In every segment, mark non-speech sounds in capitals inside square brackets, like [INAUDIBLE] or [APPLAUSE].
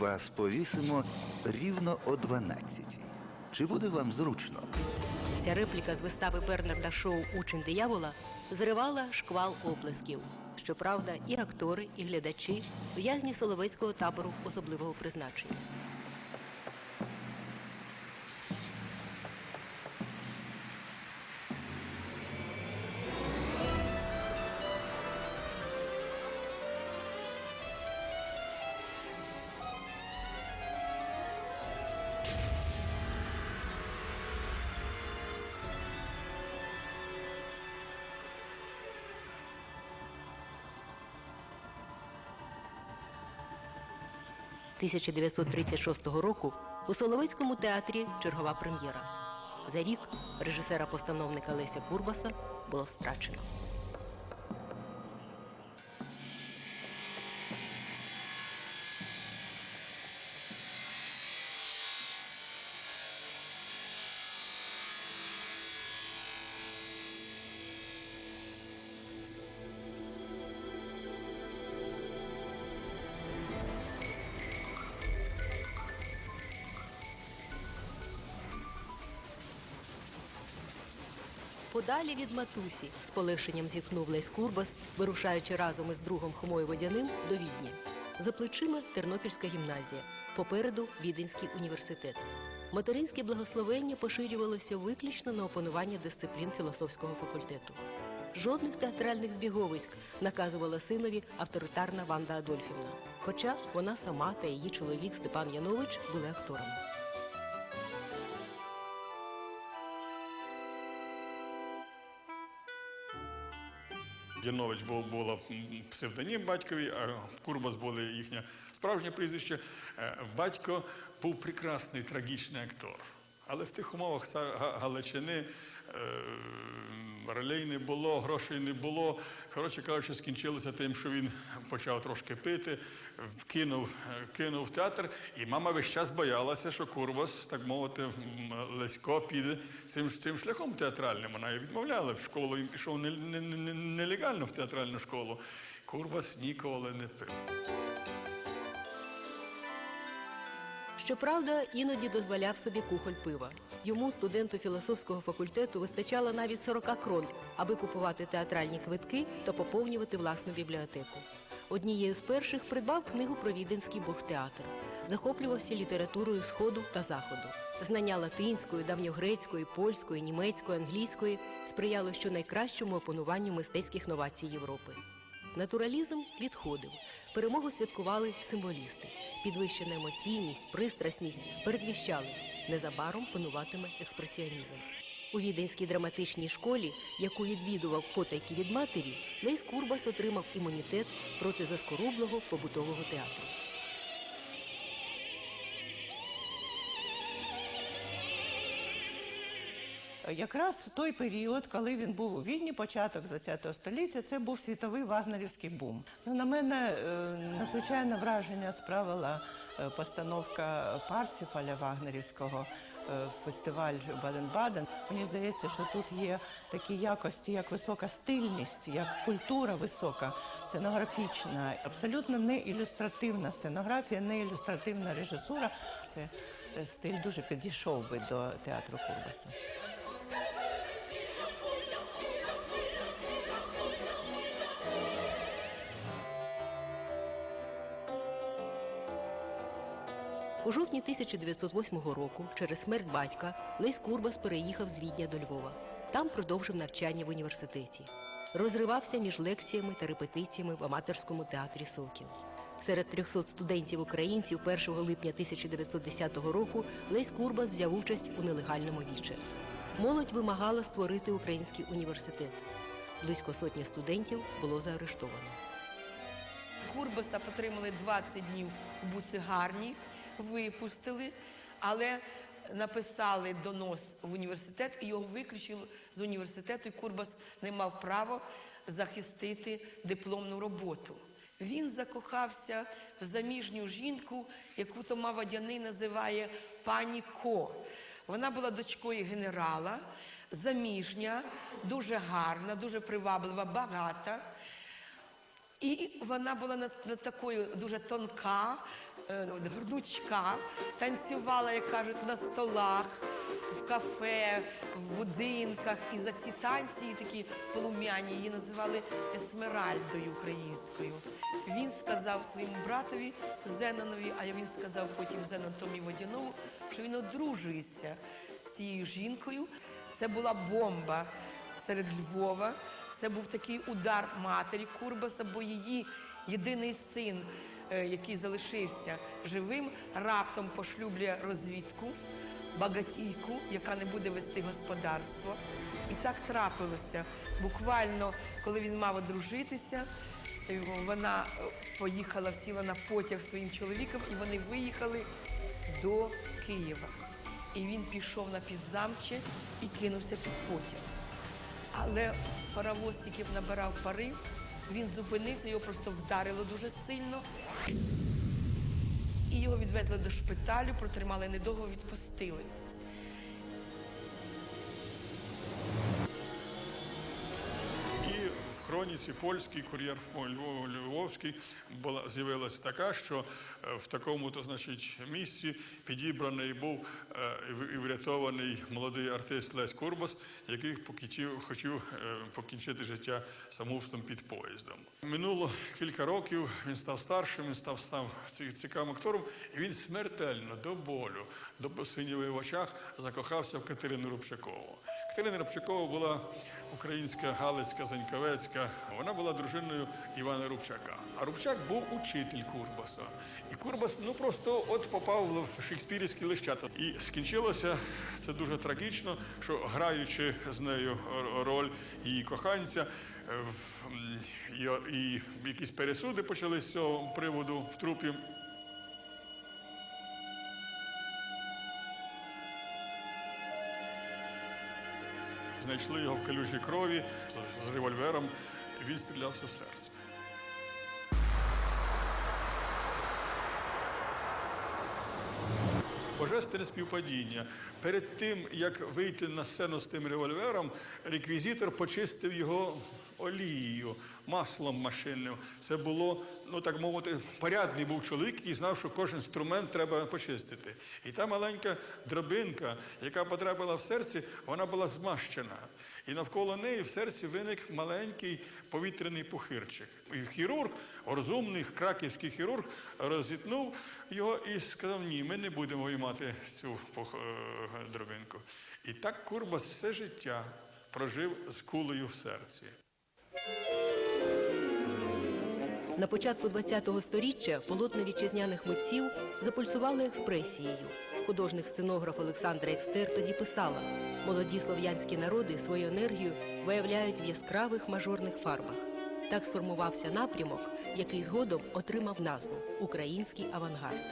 Вас повісимо рівно о 12. Чи буде вам зручно? Ця репліка з вистави Бернарда Шоу Учень диявола зривала шквал оплесків. Щоправда, і актори, і глядачі в'язні Соловецького табору особливого призначення. – 1936 року у Соловецькому театрі чергова прем'єра. За рік режисера-постановника Леся Курбаса було страчено. Подалі від матусі з полегшенням зітхнув Лесь Курбас, вирушаючи разом із другом Хомою Водяним до Відня. За плечима Тернопільська гімназія, попереду Віденський університет. Материнське благословення поширювалося виключно на опанування дисциплін філософського факультету. Жодних театральних збіговиськ наказувала синові авторитарна Ванда Адольфівна. Хоча вона сама та її чоловік Степан Янович були акторами. Янович був було псевдонім батькові, а Курбас було їхнє справжнє прізвище. Е, Батько був прекрасний трагічний актор. Але в тих умовах Галичини е, ролей не було, грошей не було. Коротше кажучи, скінчилося тим, що він почав трошки пити, кинув, е, кинув театр, і мама весь час боялася, що Курбас, так мовити, Лесько піде цим, цим шляхом театральним. Вона її відмовляла в школу, він пішов не- не- не- нелегально в театральну школу. Курбас ніколи не пив. Щоправда, іноді дозволяв собі кухоль пива. Йому, студенту філософського факультету, вистачало навіть 40 крон, аби купувати театральні квитки та поповнювати власну бібліотеку. Однією з перших придбав книгу про віденський бургтеатр. Захоплювався літературою Сходу та Заходу. Знання латинської, давньогрецької, польської, німецької, англійської сприяло щонайкращому опануванню мистецьких новацій Європи. Натуралізм відходив. Перемогу святкували символісти. Підвищена емоційність, пристрасність передвіщали. Незабаром пануватиме експресіонізм. У віденській драматичній школі, яку відвідував потайки від матері, Лейс Курбас отримав імунітет проти заскорублого побутового театру. Якраз в той період, коли він був у Відні, початок ХХ століття, це був світовий вагнерівський бум. Ну, на мене е, надзвичайне враження справила е, постановка Парсіфаля Вагнерівського е, фестиваль Баден-Баден. Мені здається, що тут є такі якості, як висока стильність, як культура висока, сценографічна, абсолютно не ілюстративна сценографія, не ілюстративна режисура. Це стиль дуже підійшов би до театру Курбаса. У жовтні 1908 року, через смерть батька, Лесь Курбас переїхав з Відня до Львова. Там продовжив навчання в університеті. Розривався між лекціями та репетиціями в аматорському театрі Сокіл. Серед 300 студентів-українців 1 липня 1910 року Лесь Курбас взяв участь у нелегальному віче. Молодь вимагала створити український університет. Близько сотні студентів було заарештовано. Курбаса потримали 20 днів у буцигарні, випустили, але написали донос в університет і його виключили з університету. І Курбас не мав права захистити дипломну роботу. Він закохався в заміжню жінку, яку Тома Водяний називає пані Ко. Вона була дочкою генерала, заміжня, дуже гарна, дуже приваблива, багата. І вона була над, над такою дуже тонка, е, танцювала, як кажуть, на столах, в кафе, в будинках. І за ці танці і такі полум'яні її називали Есмеральдою українською. Він сказав своєму братові Зенонові, а він сказав потім Зенон Томі Водянову, що він одружується з цією жінкою. Це була бомба серед Львова. Це був такий удар матері Курбаса, бо її єдиний син, е, який залишився живим, раптом пошлюблює розвідку, багатійку, яка не буде вести господарство. І так трапилося. Буквально, коли він мав одружитися, вона е, поїхала, сіла на потяг своїм чоловіком, і вони виїхали до Києва. І він пішов на підзамче і кинувся під потяг. Але паровоз тільки набирав пари, він зупинився, його просто вдарило дуже сильно. І його відвезли до шпиталю, протримали недовго, відпустили. Хроніці польський кур'єр Львовський була з'явилася така, що е, в такому то значить місці підібраний був е, і врятований молодий артист Лесь Курбас, який покінчив, хотів е, покінчити життя самогубством під поїздом. Минуло кілька років. Він став старшим, він став став ці- цікавим актором, і він смертельно до болю, до синєвої в очах закохався в Катерину Рубчакову. Катерина Рубчакова була українська Галицька Заньковецька. Вона була дружиною Івана Рубчака. А Рубчак був учитель Курбаса. І Курбас ну просто от попав в шекспірівські лищата. І скінчилося це дуже трагічно, що граючи з нею роль її коханця, і якісь пересуди почали з цього приводу в трупі. Знайшли його в калюжій крові з револьвером, він стрілявся в серце. Божественне співпадіння. Перед тим, як вийти на сцену з тим револьвером, реквізитор почистив його олією, маслом машинним. Це було, ну так мовити, порядний був чоловік, який знав, що кожен інструмент треба почистити. І та маленька драбинка, яка потрапила в серце, вона була змащена. І навколо неї в серці виник маленький повітряний пухирчик. І хірург, розумний краківський хірург, розітнув його і сказав: ні, ми не будемо виймати цю е, дробинку. І так Курбас все життя прожив з кулею в серці. На початку ХХ століття полотна вітчизняних митців запульсували експресією. Художник-сценограф Олександра Екстер тоді писала: молоді слов'янські народи свою енергію виявляють в яскравих мажорних фарбах. Так сформувався напрямок, який згодом отримав назву Український авангард.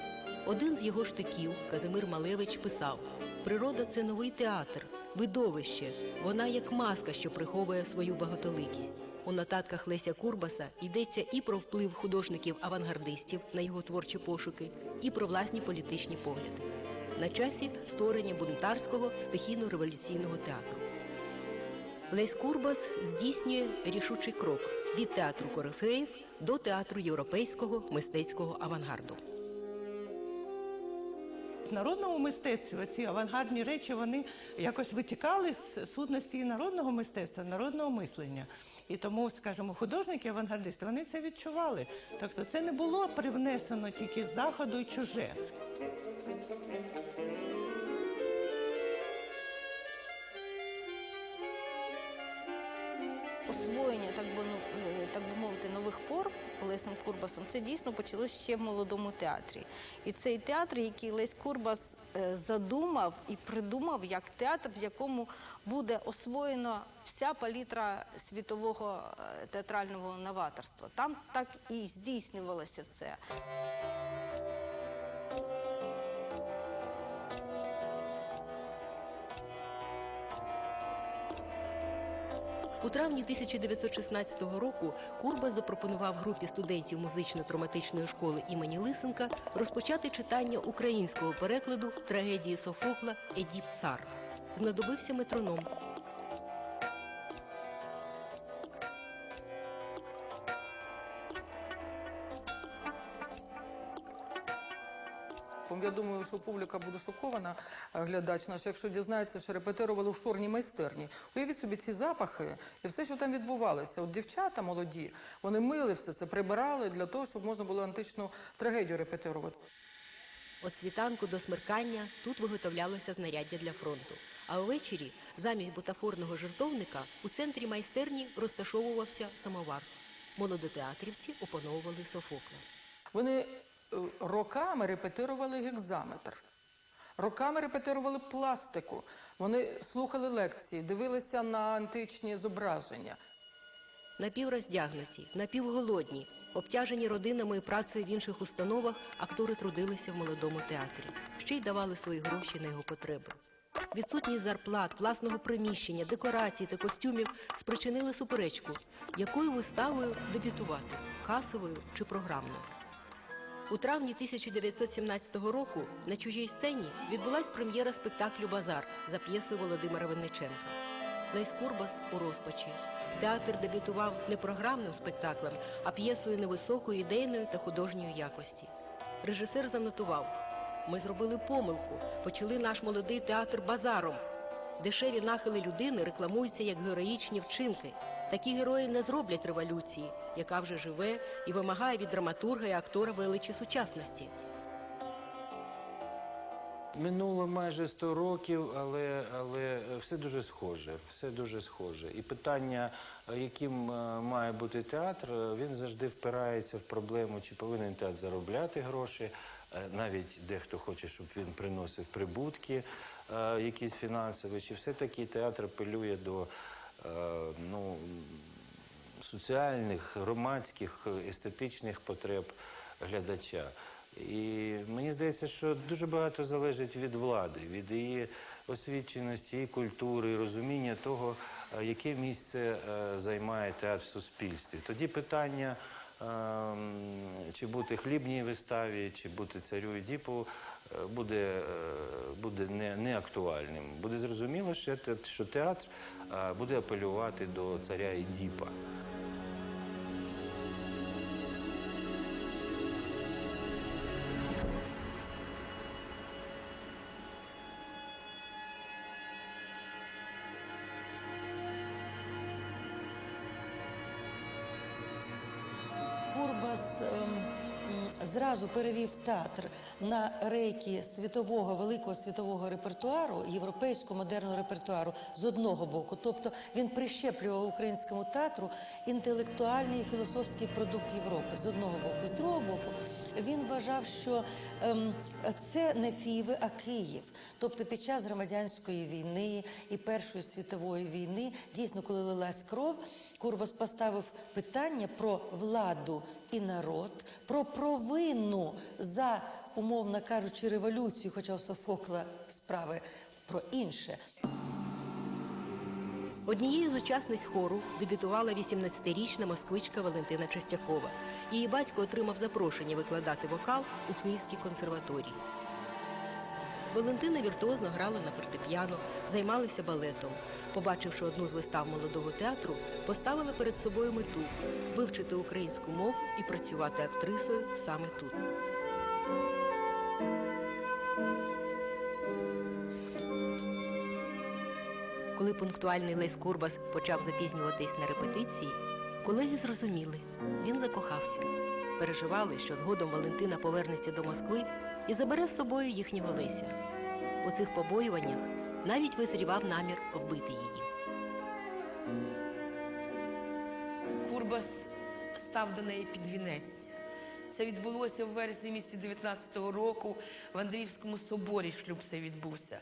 Один з його штиків, Казимир Малевич, писав: природа це новий театр, видовище. Вона як маска, що приховує свою багатоликість. У нотатках Леся Курбаса йдеться і про вплив художників-авангардистів на його творчі пошуки, і про власні політичні погляди. На часі створення бунтарського стихійно-революційного театру. Лесь Курбас здійснює рішучий крок від театру корифеїв до театру європейського мистецького авангарду. В народному мистецтві ці авангардні речі вони якось витікали з сутності народного мистецтва, народного мислення. І тому, скажімо, художники-авангардисти вони це відчували. Тобто, це не було привнесено тільки з заходу і чуже. Лесем Курбасом, це дійсно почалося ще в молодому театрі. І цей театр, який Лесь Курбас е, задумав і придумав як театр, в якому буде освоєно вся палітра світового е, театрального новаторства. Там так і здійснювалося це. У травні 1916 року Курба запропонував групі студентів музично-драматичної школи імені Лисенка розпочати читання українського перекладу трагедії Софокла Едіп Цар. Знадобився метроном. Думаю, що публіка буде шокована, е, глядач наш, якщо дізнається, що репетирували в шорній майстерні. Уявіть собі ці запахи і все, що там відбувалося. От дівчата молоді, вони мили все це, прибирали для того, щоб можна було античну трагедію репетирувати. От світанку до смеркання тут виготовлялося знаряддя для фронту. А увечері замість бутафорного жертовника у центрі майстерні розташовувався самовар. Молодотеатрівці опановували Софокла. Вони роками репетирували гекзаметр, роками репетирували пластику. Вони слухали лекції, дивилися на античні зображення. Напівроздягнуті, напівголодні, обтяжені родинами і працею в інших установах, актори трудилися в молодому театрі. Ще й давали свої гроші на його потреби. Відсутність зарплат, власного приміщення, декорацій та костюмів спричинили суперечку, якою виставою дебютувати касовою чи програмною. У травні 1917 року на чужій сцені відбулась прем'єра спектаклю Базар за п'єсою Володимира Винниченка. Лесь у розпачі. Театр дебютував не програмним спектаклем, а п'єсою невисокої ідейної та художньої якості. Режисер занотував: ми зробили помилку, почали наш молодий театр базаром. Дешеві нахили людини рекламуються як героїчні вчинки. Такі герої не зроблять революції, яка вже живе і вимагає від драматурга і актора величі сучасності. Минуло майже 100 років, але, але все дуже схоже. Все дуже схоже. І питання, яким е, має бути театр, е, він завжди впирається в проблему, чи повинен театр заробляти гроші. Е, Навіть дехто хоче, щоб він приносив прибутки якісь фінансові, чи все-таки театр апелює до ну, соціальних, громадських, естетичних потреб глядача. І мені здається, що дуже багато залежить від влади, від її освіченості, її культури, розуміння того, е, яке місце е, займає театр в суспільстві. Тоді питання, е, чи бути хлібній виставі, чи бути царю і діпу, е, буде, е, буде не, не актуальним. Буде зрозуміло, що те- що театр е, буде апелювати до царя і діпа. М, зразу перевів театр на рейки світового великого світового репертуару, європейського модерного репертуару з одного боку. Тобто він прищеплював українському театру інтелектуальний і філософський продукт Європи з одного боку. З другого боку, він вважав, що ем, це не Фіви, а Київ. Тобто під час громадянської війни і Першої світової війни, дійсно, коли лилась кров, Курбас поставив питання про владу і народ, про провину за, умовно кажучи, революцію, хоча у Софокла справи про інше. Однією з учасниць хору дебютувала 18-річна москвичка Валентина Чистякова. Її батько отримав запрошення викладати вокал у Київській консерваторії. Валентина віртуозно грала на фортепіано, займалася балетом. Побачивши одну з вистав молодого театру, поставила перед собою мету вивчити українську мову і працювати актрисою саме тут. Коли пунктуальний Лесь Курбас почав запізнюватись на репетиції, колеги зрозуміли, він закохався. Переживали, що згодом Валентина повернеться до Москви і забере з собою їхнього Леся. У цих побоюваннях навіть визрівав намір вбити її. Курбас став до неї під вінець. Це відбулося в вересні місяці 19-го року в Андріївському соборі. Шлюб цей відбувся.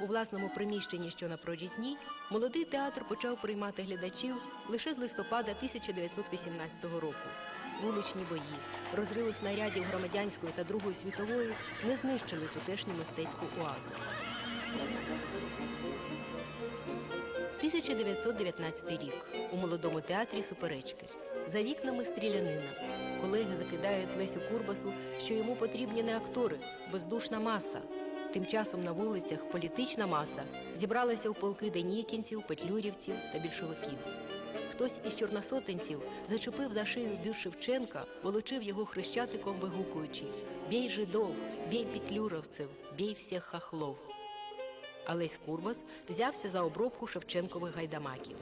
У власному приміщенні, що на прорізній, молодий театр почав приймати глядачів лише з листопада 1918 року. Вуличні бої, розриви снарядів громадянської та Другої світової не знищили тутешню мистецьку оазу. 1919 рік. У молодому театрі суперечки. За вікнами стрілянина. Колеги закидають Лесю Курбасу, що йому потрібні не актори, бездушна маса. Тим часом на вулицях політична маса зібралася у полки денікінців, петлюрівців та більшовиків. Хтось із чорносотенців зачепив за шию бюст Шевченка, волочив його хрещатиком, вигукуючи Бей жидов, бей петлюровців, бей всіх хахлов. А Лесь Курбас взявся за обробку Шевченкових гайдамаків.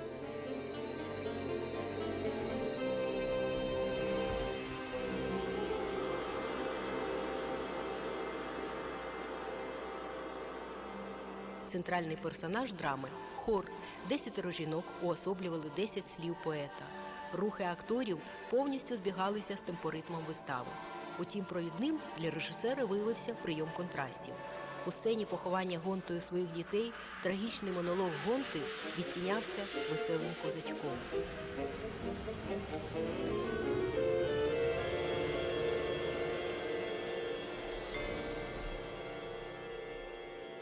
Центральний персонаж драми хор. Десятеро жінок уособлювали 10 слів поета. Рухи акторів повністю збігалися з темпоритмом вистави. Утім, провідним для режисера виявився прийом контрастів. У сцені поховання гонтою своїх дітей трагічний монолог гонти відтінявся веселим козачком.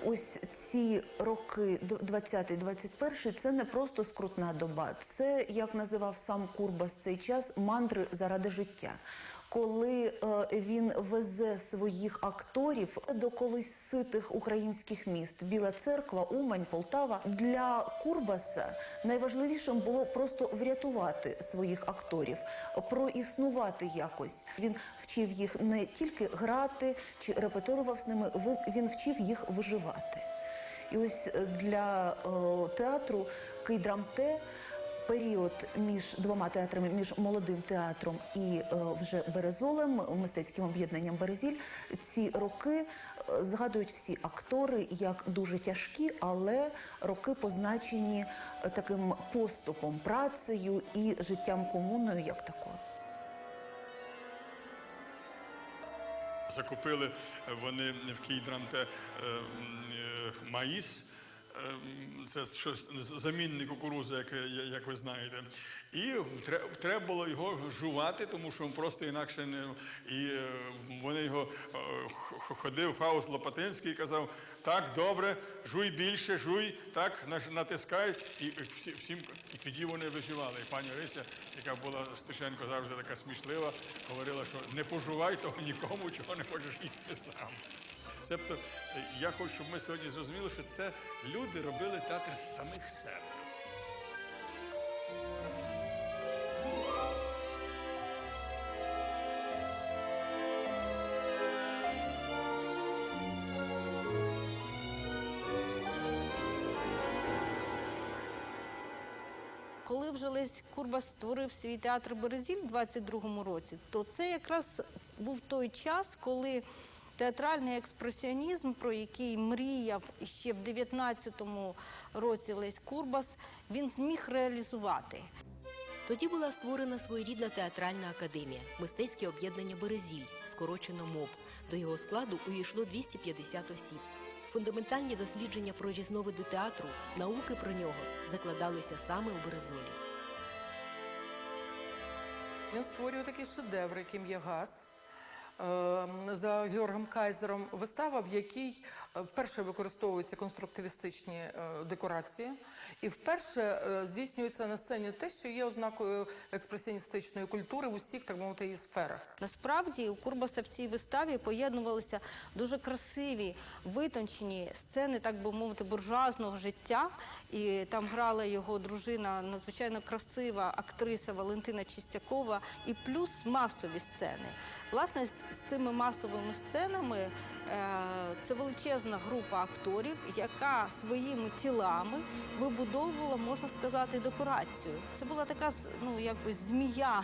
Ось ці роки 20-21 це не просто скрутна доба. Це як називав сам Курбас цей час мандри заради життя. Коли е, він везе своїх акторів до колись ситих українських міст Біла Церква, Умань, Полтава для Курбаса найважливішим було просто врятувати своїх акторів, проіснувати якось. Він вчив їх не тільки грати чи репетирував з ними, він- вчив їх виживати. І ось е, для е, театру Київдрамте період між двома театрами, між молодим театром і е, вже Березолем, мистецьким об'єднанням Березіль, ці роки е, згадують всі актори як дуже тяжкі, але роки позначені е, таким поступом, працею і життям комуною як такою. Закупили вони в Київдрамте е, е, маїс. Е, м, Це щось замінник кукурузи, як, як ви знаєте. І треба було його жувати, тому що просто інакше не. І е, вони його е, ходив Фауст Лопатинський і казав: так, добре, жуй більше, жуй, так, натискай. І всі, всім, і тоді вони виживали. І пані Рися, яка була Стешенко завжди така смішлива, говорила, що не пожувай того нікому, чого не хочеш їсти сам. Тобто, е, я хочу, щоб ми сьогодні зрозуміли, що це люди робили театр з самих себе. Коли вже Лесь Курбас створив свій театр Березіль у 22-му році, то це якраз був той час, коли театральний експресіонізм, про який мріяв ще в 19-му році Лесь Курбас, він зміг реалізувати. Тоді була створена своєрідна театральна академія, мистецьке об'єднання Березіль, скорочено МОБ. До його складу увійшло 250 осіб. Фундаментальні дослідження про різновиди театру, науки про нього закладалися саме у Березолі. Він створює такий шедевр, яким є газ. Е, За Георгом Кайзером вистава, в якій е, вперше використовуються конструктивістичні е, декорації, і вперше е, здійснюється на сцені те, що є ознакою експресіоністичної культури в усіх, так мовити, її сферах. Насправді у Курбаса в цій виставі поєднувалися дуже красиві, витончені сцени, так би мовити, буржуазного життя. І там грала його дружина, надзвичайно красива актриса Валентина Чистякова, і плюс масові сцени. Власне, з цими масовими сценами е, це величезна група акторів, яка своїми тілами вибудовувала, можна сказати, декорацію. Це була така ну, якби змія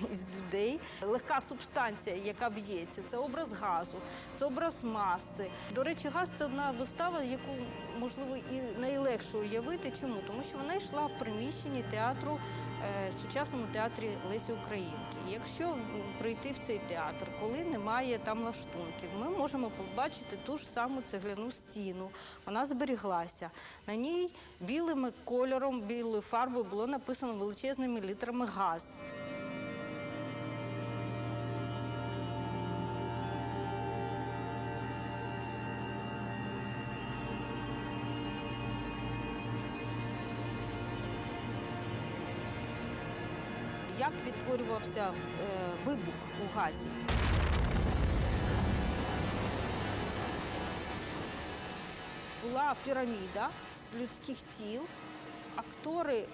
[LAUGHS] із людей, легка субстанція, яка б'ється. Це образ газу, це образ маси. До речі, газ це одна вистава, яку можливо і найлегше уявити. Чому? Тому що вона йшла в приміщенні театру. Е, Сучасному театрі Лесі Українки. Якщо прийти в цей театр, коли немає там лаштунків, ми можемо побачити ту ж саму цегляну стіну. Вона зберіглася. На ній білим кольором, білою фарбою було написано величезними літерами газ. Відтворювався е, вибух у газі? Була піраміда з людських тіл. Актори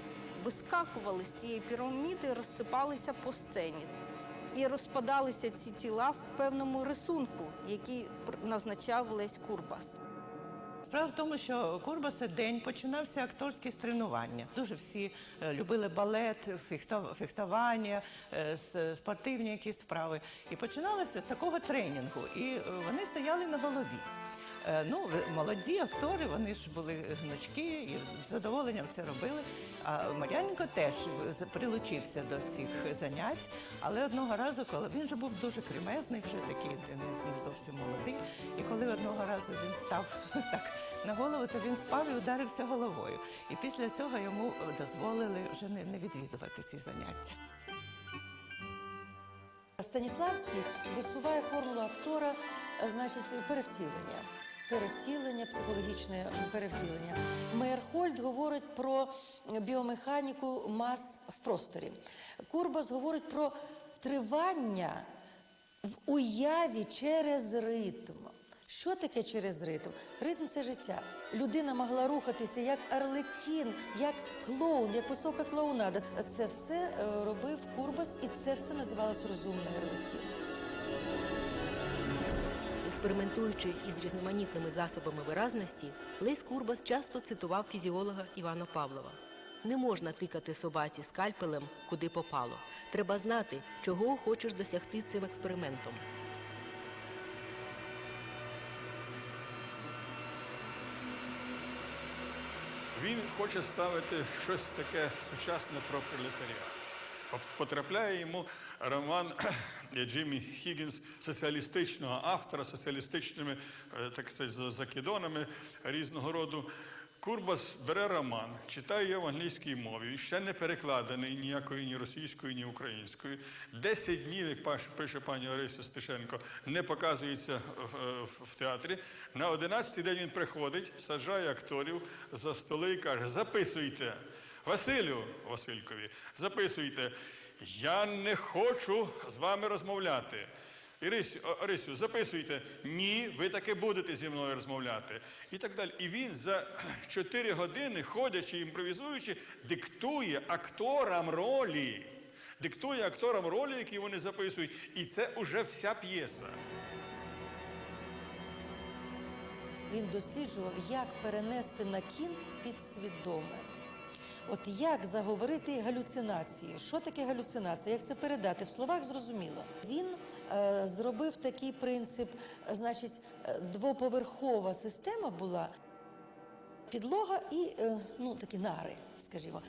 вискакували з цієї піраміди розсипалися по сцені. І розпадалися ці тіла в певному рисунку, який назначав Лесь Курбас. Справа в тому, що Курбаса день починався акторське тренування. Дуже всі е, любили балет, фехтування, е, спортивні якісь справи. І починалося з такого тренінгу. І е, вони стояли на голові. Е, Ну, молоді актори, вони ж були гнучки і з задоволенням це робили. А Мар'яненко теж прилучився до цих занять, але одного разу, коли він же був дуже кремезний, вже такий не, зовсім молодий. І коли одного разу він став [LAUGHS] так на голову, то він впав і ударився головою. І після цього йому дозволили вже не, не відвідувати ці заняття. Станіславський висуває формулу актора, е, значить, перевтілення. Перевтілення, психологічне перевтілення. Мейерхольд говорить про біомеханіку мас в просторі. Курбас говорить про тривання в уяві через ритм. Що таке через ритм? Ритм це життя. Людина могла рухатися як арлекін, як клоун, як висока клоунада. Це все е, робив Курбас, і це все називалось розумний арлекін. Експериментуючи із різноманітними засобами виразності, Лесь Курбас часто цитував фізіолога Івана Павлова. Не можна тикати собаці скальпелем, куди попало. Треба знати, чого хочеш досягти цим експериментом. Він хоче ставити щось таке сучасне про пролетаріат. От Потрапляє йому роман [CLEARS THROAT] Джиммі Хіггінс, соціалістичного автора, соціалістичними е, так сказати, за- закидонами різного роду. Курбас бере роман, читає його в англійській мові, ще не перекладений ніякою ні російською, ні українською. Десять днів, як пише пані Орися Стешенко, не показується е, в театрі. На одинадцятий день він приходить, саджає акторів за столи і каже: записуйте. Василю Василькові, записуйте. Я не хочу з вами розмовляти. Ірисю, Орисю, записуйте. Ні, ви таки будете зі мною розмовляти. І так далі. І він за 4 години, ходячи, імпровізуючи, диктує акторам ролі. Диктує акторам ролі, які вони записують. І це уже вся п'єса. Він досліджував, як перенести на кін підсвідоме. От як заговорити галюцинації? Що таке галюцинація? Як це передати? В словах зрозуміло. Він е, зробив такий принцип, значить, е, двоповерхова система була, підлога і е, ну, такі нари, скажімо.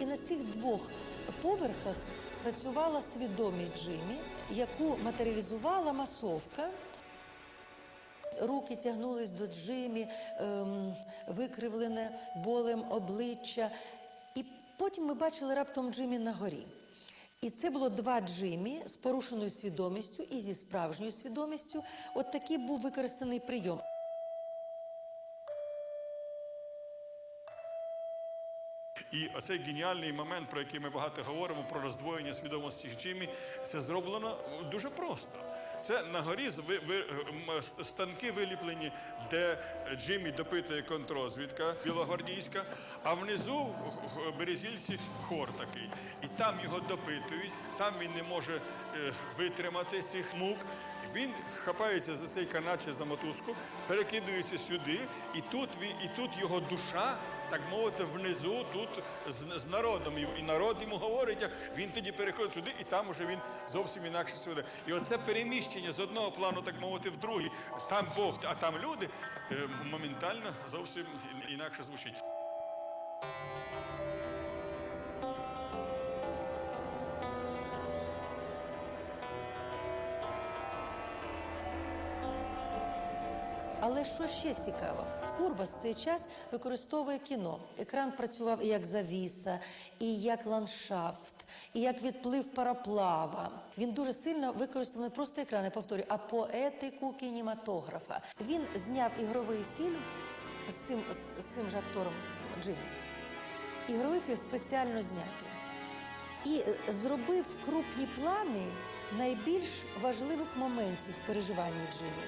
І на цих двох поверхах працювала свідомість Джимі, яку матеріалізувала масовка. Руки тягнулись до Джимі, ем, викривлене болем обличчя. І потім ми бачили раптом Джимі на горі. І це було два Джимі з порушеною свідомістю і зі справжньою свідомістю. От такий був використаний прийом. І оцей геніальний момент, про який ми багато говоримо, про роздвоєння свідомості Джиммі, це зроблено дуже просто. Це на горі ви, ви, станки виліплені, де Джиммі допитує контрозвідка білогвардійська, а внизу х- березільці хор такий. І там його допитують, там він не може е, витримати цих мук. Він хапається за цей канат чи за мотузку, перекидується сюди, і тут, і тут його душа так мовити, внизу тут з, з народом. І, народ йому говорить, він тоді переходить туди, і там уже він зовсім інакше себе. І оце переміщення з одного плану, так мовити, в другий. Там Бог, а там люди е, моментально зовсім інакше звучить. Але що ще цікаво? Курбас в цей час використовує кіно. Екран працював і як завіса, і як ландшафт, і як відплив параплава. Він дуже сильно використав не просто екран, я повторюю, а поетику кінематографа. Він зняв ігровий фільм з цим, з, цим же актором Джиммі. Ігровий фільм спеціально знятий. І е, зробив крупні плани найбільш важливих моментів в переживанні Джиммі.